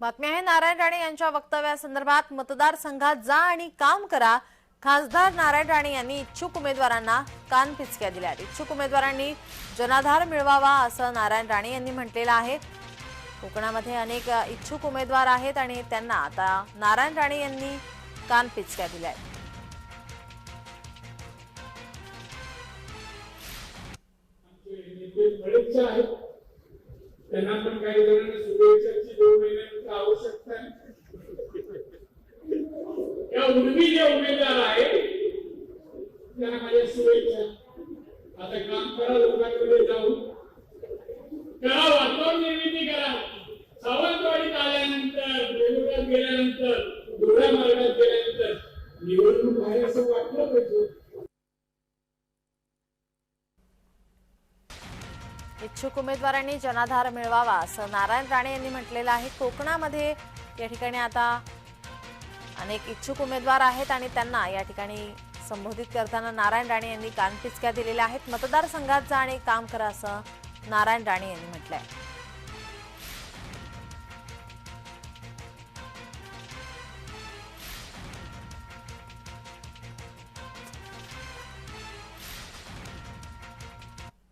बातमी आहे नारायण राणे यांच्या वक्तव्यासंदर्भात मतदारसंघात जा आणि काम करा. खासदार नारायण राणे यांनी इच्छुक उमेदवारांना कानपिचक्या दिल्या आहेत. इच्छुक उमेदवारांनी जनाधार मिळवावा असं नारायण राणे यांनी म्हटलेलं आहे. कोकणामध्ये अनेक इच्छुक उमेदवार आहेत आणि त्यांना आता नारायण राणे यांनी कानपिचक्या दिल्या आहेत. आहेत. त्यांना पण काही जणांना मुलगी जे उमेदवार आहे त्यांना माझ्या शुभेच्छा. आता काम करा लोकांकडे जाऊन. करा वातावरण निर्मिती करा. सावंतवाडीत आल्यानंतर वेगवेगळ्यात गेल्यानंतर डोळ्या मार्गात गेल्यानंतर निवडणूक आहे असं वाटलं पाहिजे. इच्छुक उमेदवारांनी जनाधार मिळवावा असं नारायण राणे यांनी म्हटलेलं आहे. कोकणामध्ये या ठिकाणी आता अनेक इच्छुक उमेदवार आहेत आणि त्यांना या ठिकाणी संबोधित करताना नारायण राणे यांनी कानपिचक्या दिलेल्या आहेत. मतदारसंघात जा आणि काम करा असं नारायण राणे यांनी म्हटलंय.